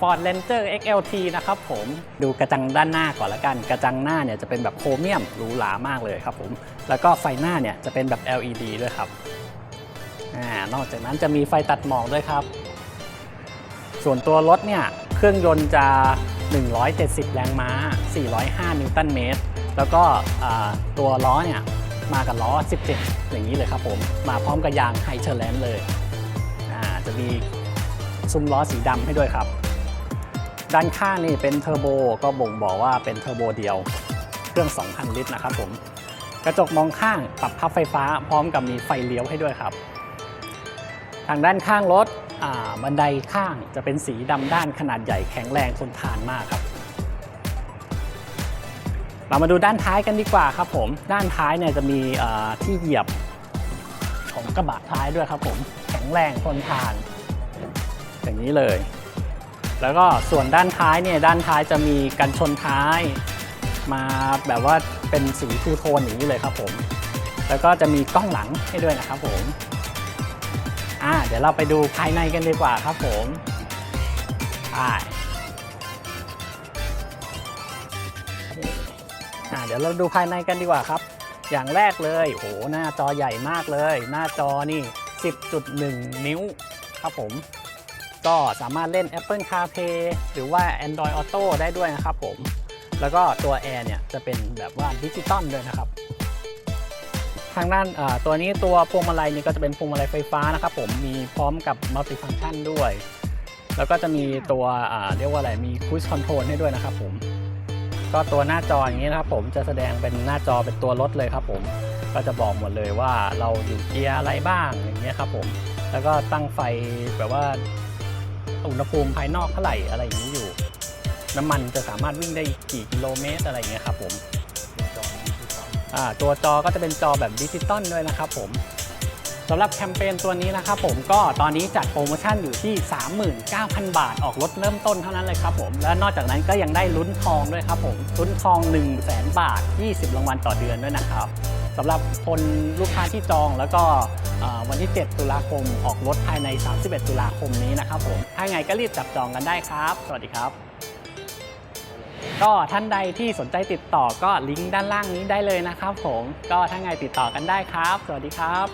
Ford Ranger XLT นะครับผมดูกระจังด้านหน้าก่อนละกัน กระจังหน้าเนี่ยจะเป็นแบบโครเมียมหรูหรามากเลยครับผมแล้วก็ไฟหน้าเนี่ยจะเป็นแบบ LED ด้วยครับอ่านอกจากนั้นจะมีไฟตัดหมอกด้วยครับ ส่วนตัวรถเนี่ยเครื่องยนต์จะ 170 แรงม้า 405 นิวตันเมตร แล้วก็ตัวล้อเนี่ยมากับล้อ 17 อย่างนี้เลยครับผม มาพร้อมกับยางไฮเชอร์แลนด์เลย จะมีซุ้มล้อสีดำให้ด้วยครับ ด้านข้างนี่เป็นเทอร์โบก็บ่งบอกว่าเป็นเทอร์โบเดียว เครื่อง 2,000 ลิตรนะครับผมกระจกมองข้างปรับพับไฟฟ้าพร้อมกับมีไฟเลี้ยวให้ด้วยครับ ทางด้านข้างรถบันไดข้างจะเป็นสีดำด้านขนาดใหญ่แข็งแรงทนทานมากครับ เรามาดูด้านท้ายกันดีกว่าครับผม ด้านท้ายเนี่ยจะมีที่เหยียบของกระบะท้ายด้วยครับผม แข็งแรงทนทาน อย่างนี้เลย แล้วก็ส่วนด้านท้ายเนี่ยด้านท้ายจะมีกันชนท้าย มาแบบว่าเป็นสีทูโทนอย่างนี้เลยครับผม แล้วก็จะมีกล้องหลังให้ด้วยนะครับผมอ่าเดี๋ยวเราไปดูภายในกันดีกว่าครับผมไปอ่าเดี๋ยวเราดูภายในกันดีกว่าครับ อย่างแรกเลยโอ้โหหน้าจอใหญ่มากเลย หน้าจอนี่ 10.1 นิ้วครับผม ก็สามารถเล่น Apple CarPlay หรือว่า Android Auto ได้ด้วยนะครับผม แล้วก็ตัวแอร์เนี่ยจะเป็นแบบว่าดิจิตอลด้วยนะครับ ทางด้านตัวนี้ตัวพวงมาลัยนี่ก็จะเป็นพวงมาลัยไฟฟ้านะครับผม มีพร้อมกับมัลติฟัง c t ชันด้วย แล้วก็จะมีตัวเรียกว่าอะไร มีคู i คอนโทรลให้ด้วยนะครับผม ก็ตัวหน้าจออย่างนี้นะครับผมจะแสดงเป็นหน้าจอเป็นตัวรถเลยครับผม ก็จะบอกหมดเลยว่าเราอยู่เกียร์อะไรบ้างอย่างเงี้ยครับผม แล้วก็ตั้งไฟแบบว่า อุณหภูมิภายนอกเท่าไหร่อะไรอย่างนี้อยู่ น้ำมันจะสามารถวิ่งได้กี่กิโลเมตรอะไรอย่างเงี้ยครับผมตัวจอก็จะเป็นจอแบบดิจิตอลด้วยนะครับผมสำหรับแคมเปญตัวนี้นะครับผมก็ตอนนี้จัดโปรโมชั่นอยู่ที่ 39,000 บาทออกรถเริ่มต้นเท่านั้นเลยครับผมและนอกจากนั้นก็ยังได้ลุ้นทองด้วยครับผมลุ้นทอง 1 0 0 0 0แบาท 20 รางวัลต่อเดือนด้วยนะครับ สำหรับคนลูกค้าที่จองแล้วก็วันที่ 7 ตุลาคมออกรถภายใน 31 ตุลาคมนี้นะครับผมถ้าไงก็รีบจับจองกันได้ครับ สวัสดีครับ ก็ท่านใดที่สนใจติดต่อก็ลิงก์ด้านล่างนี้ได้เลยนะครับผมก็ถ้าไงติดต่อกันได้ครับ สวัสดีครับ